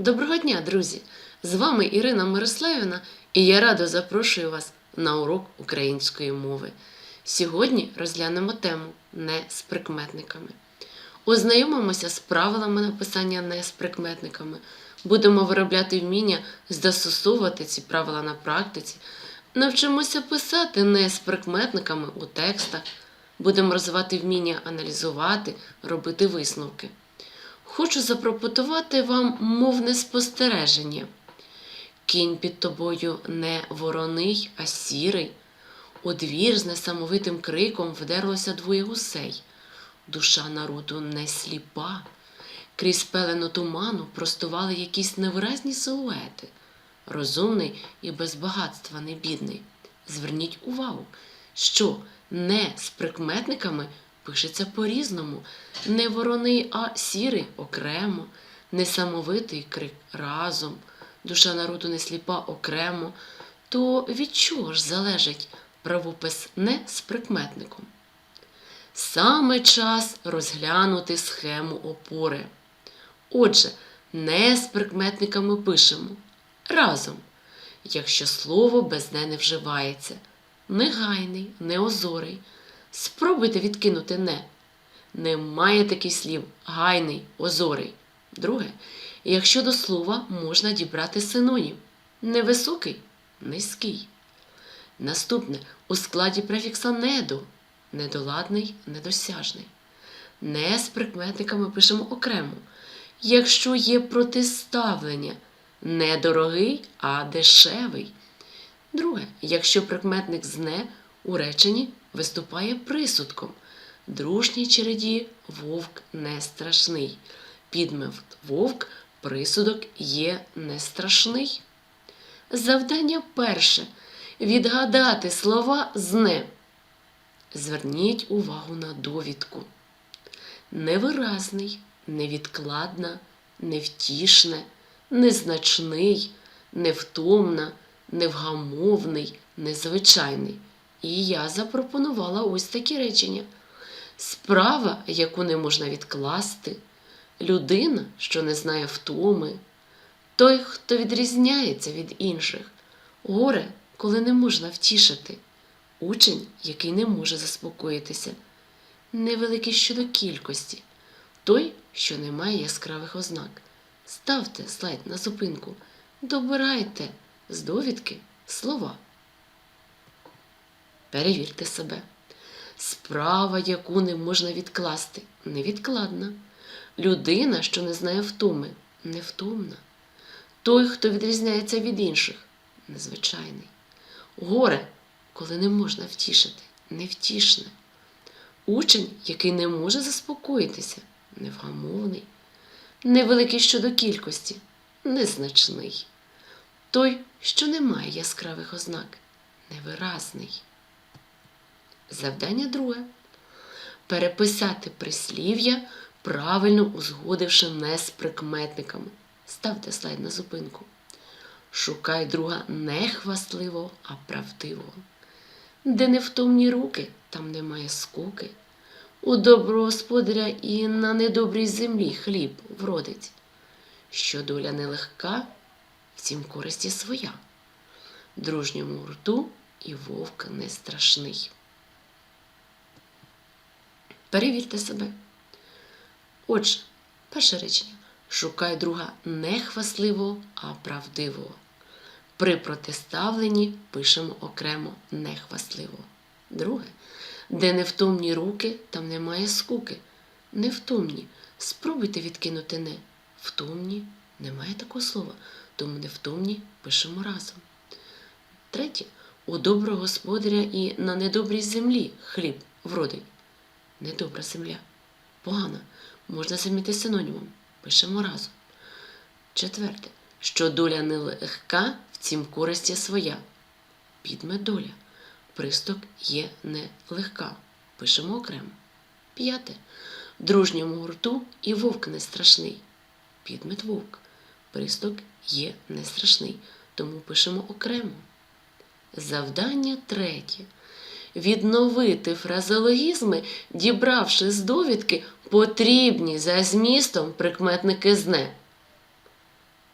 Доброго дня, друзі! З вами Ірина Мирославівна, і я радо запрошую вас на урок української мови. Сьогодні розглянемо тему не з прикметниками. Ознайомимося з правилами написання не з прикметниками. Будемо виробляти вміння застосовувати ці правила на практиці. Навчимося писати не з прикметниками у текстах. Будемо розвивати вміння аналізувати, робити висновки. Хочу запропонувати вам мовне спостереження. Кінь під тобою не вороний, а сірий. У двір з несамовитим криком вдерлося двоє гусей. Душа народу не сліпа. Крізь пелену туману простували якісь невиразні силуети. Розумний і без багатства не бідний. Зверніть увагу, що не з прикметниками пишеться по-різному. Не вороний, а сірий окремо, несамовитий крик разом, душа народу не сліпа окремо. То від чого ж залежить правопис не з прикметником? Саме час розглянути схему опори. Отже, не з прикметниками пишемо разом, якщо слово без не не вживається. Негайний, неозорий. Спробуйте відкинути не. Немає таких слів гайний, озорий. Друге, якщо до слова можна дібрати синонім невисокий, низький. Наступне у складі префікса недо недоладний, недосяжний. Не з прикметниками пишемо окремо. Якщо є протиставлення не дорогий, а дешевий. Друге, якщо прикметник з не у реченні виступає присудком. Дружній череді вовк не страшний. Підмет вовк присудок є не страшний. Завдання перше відгадати слова з не. Зверніть увагу на довідку. Невиразний, невідкладна, невтішне, незначний, невтомна, невгамовний, незвичайний. І я запропонувала ось такі речення. Справа, яку не можна відкласти, людина, що не знає втоми, той, хто відрізняється від інших, горе, коли не можна втішити, учень, який не може заспокоїтися, невеликий щодо кількості, той, що не має яскравих ознак. Ставте слайд на зупинку, добирайте з довідки слова. Перевірте себе. Справа, яку не можна відкласти, невідкладна. Людина, що не знає втоми, невтомна. Той, хто відрізняється від інших, незвичайний. Горе, коли не можна втішити, невтішне. Учень, який не може заспокоїтися, невгамовний. Невеликий щодо кількості, незначний. Той, що не має яскравих ознак, невиразний. Завдання друге. Переписати прислів'я, правильно узгодивши не з прикметниками. Ставте слайд на зупинку. Шукай друга не хвастливого, а правдивого. Де невтомні руки, там немає скуки. У доброго господаря і на недобрій землі хліб вродить. Що доля нелегка, втім користі своя. Дружньому гурту і вовк не страшний. Перевірте себе. Отже, перше речення. Шукай друга не хвастливого, а правдивого. При протиставленні пишемо окремо нехвастливого. Друге. Де невтомні руки, там немає скуки. Невтомні. Спробуйте відкинути не. Втомні немає такого слова, тому невтомні пишемо разом. Третє. У доброго господаря і на недобрій землі хліб вродить. Недобра земля. Погана. Можна замінити синонімом. Пишемо разом. Четверте. Що доля нелегка, втім користь є своя. Підмет доля. Присток є нелегка. Пишемо окремо. П'яте. Дружньому гурту і вовк не страшний. Підмет вовк. Присток є не страшний, тому пишемо окремо. Завдання третє. Відновити фразеологізми, дібравши з довідки потрібні за змістом прикметники зне.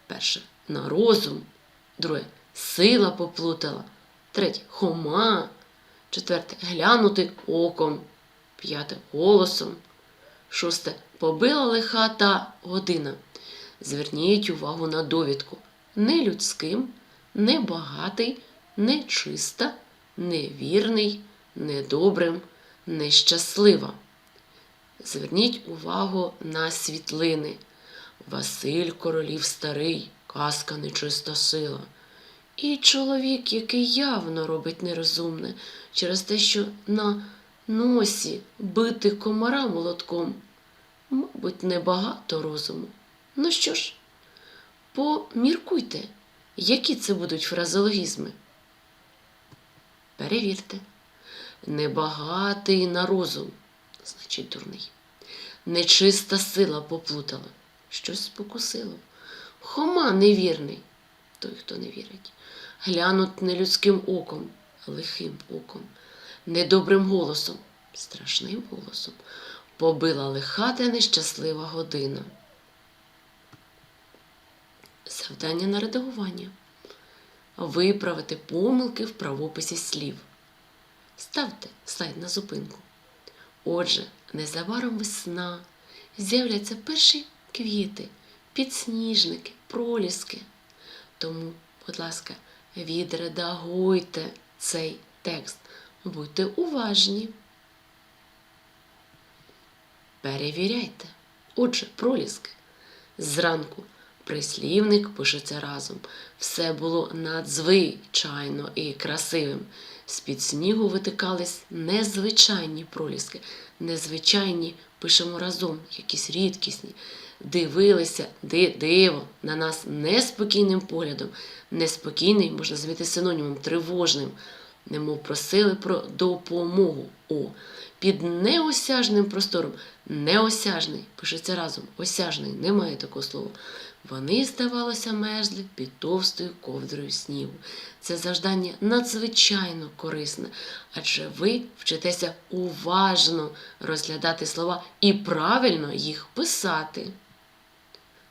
Перше на розум, друге сила поплутала, третє хома, четверте глянути оком, п'яте голосом, шосте побила лиха та година. Зверніть увагу на довідку. Не людським, не багатий, не чиста, невірний, недобрим, нещаслива. Зверніть увагу на світлини. Василь королів старий, казка нечиста сила. І чоловік, який явно робить нерозумне через те, що на носі бити комара молотком, мабуть, небагато розуму. Ну що ж, поміркуйте, які це будуть фразеологізми. Перевірте. Небагатий на розум, значить дурний. Нечиста сила поплутала, щось спокусило. Хома невірний, той, хто не вірить. Глянуть нелюдським оком, лихим оком, недобрим голосом, страшним голосом. Побила лиха та нещаслива година. Завдання на редагування. Виправити помилки в правописі слів. Ставте слайд на зупинку. Отже, незабаром весна, з'являться перші квіти, підсніжники, проліски. Тому, будь ласка, відредагуйте цей текст. Будьте уважні. Перевіряйте. Отже, проліски. Зранку прислівник пишеться разом. Все було надзвичайно і красивим. З-під снігу витикались незвичайні проліски. Незвичайні пишемо разом, якісь рідкісні. Дивилися, ди, диво, на нас неспокійним поглядом. Неспокійний можна звити синонімом тривожним. Немов просили про допомогу. О, під неосяжним простором. Неосяжний, пишеться разом, осяжний, немає такого слова. Вони, здавалося, мерзли під товстою ковдрою снігу. Це завдання надзвичайно корисне, адже ви вчитеся уважно розглядати слова і правильно їх писати.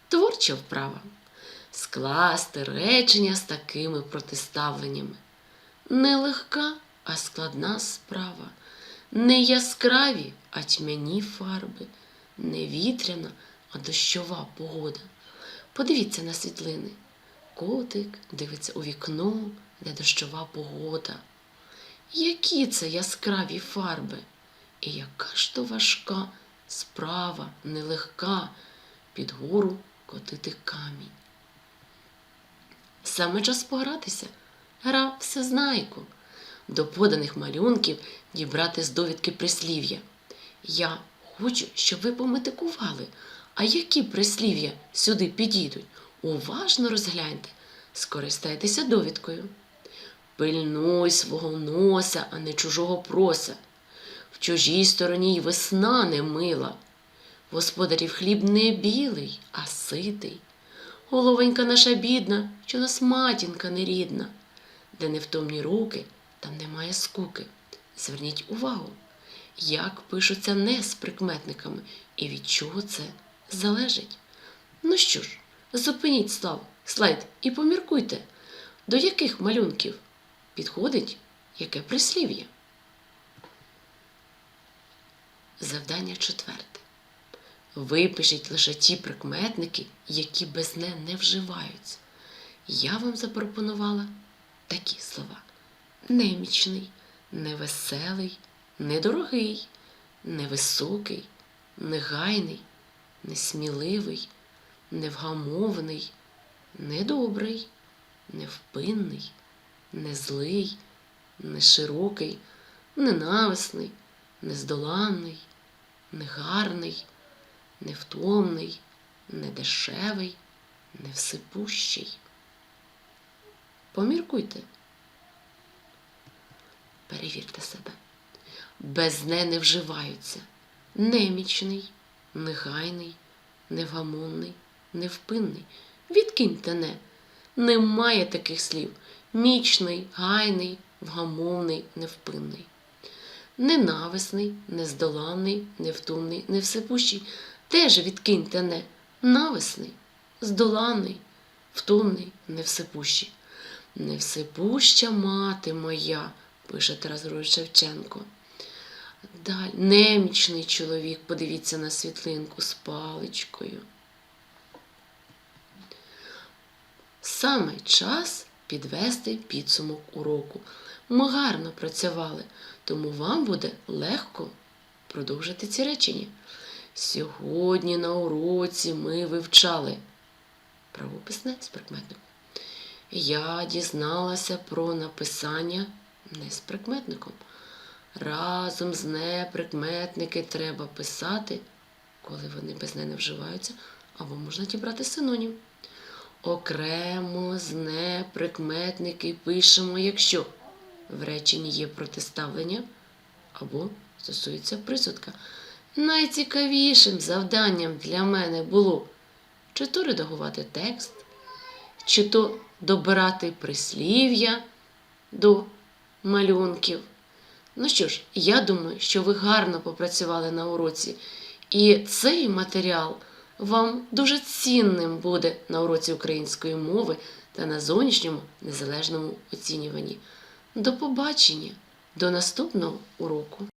Творча вправа. Скласти речення з такими протиставленнями. Не легка, а складна справа. Не яскраві, а тьмяні фарби, не вітряна, а дощова погода. Подивіться на світлини. Котик дивиться у вікно, де дощова погода. Які це яскраві фарби, і яка ж то важка справа, нелегка, під гору котити камінь. Саме час погратися, гра всезнайку, до поданих малюнків дібрати з довідки прислів'я. Я хочу, щоб ви пометикували, а які прислів'я сюди підійдуть. Уважно розгляньте, скористайтеся довідкою. Пильнуй свого носа, а не чужого проса. В чужій стороні й весна не мила. Господарів хліб не білий, а ситий. Головонька наша бідна, що нас матінка нерідна, де невтомні руки, там немає скуки. Зверніть увагу, як пишуться не з прикметниками і від чого це залежить. Ну що ж, зупиніть слав, слайд і поміркуйте, до яких малюнків підходить яке прислів'я. Завдання четверте. Випишіть лише ті прикметники, які без не не вживаються. Я вам запропонувала такі слова: немічний, невеселий, недорогий, невисокий, негайний, несміливий, невгамовний, недобрий, невпинний, незлий, неширокий, ненависний, нездоланний, негарний, невтомний, недешевий, невсипущий. Поміркуйте. Перевірте себе. Без не не вживаються немічний, негайний, невгамонний, невпинний. Відкиньте не. Немає таких слів. Мічний, гайний, вгамовний, невпинний. Ненависний, нездоланний, невтомний, невсипущий. Теж відкиньте не. Нависний, здоланий, втомний, невсипущий. Невсипуща мати моя, пише Тарас Григорович Шевченко. Далі, немічний чоловік, подивіться на світлинку з паличкою. Саме час підвести підсумок уроку. Ми гарно працювали, тому вам буде легко продовжити ці речення. Сьогодні на уроці ми вивчали правописне з прикметником. Я дізналася про написання не з прикметником. Разом з неприкметники треба писати, коли вони без не не вживаються, або можна дібрати синонім. Окремо з неприкметники пишемо, якщо в реченні є протиставлення або стосується присудка. Найцікавішим завданням для мене було чи то редагувати текст, чи то добирати прислів'я до малюнків. Ну що ж, я думаю, що ви гарно попрацювали на уроці, і цей матеріал вам дуже цінним буде на уроці української мови та на зовнішньому незалежному оцінюванні. До побачення, до наступного уроку!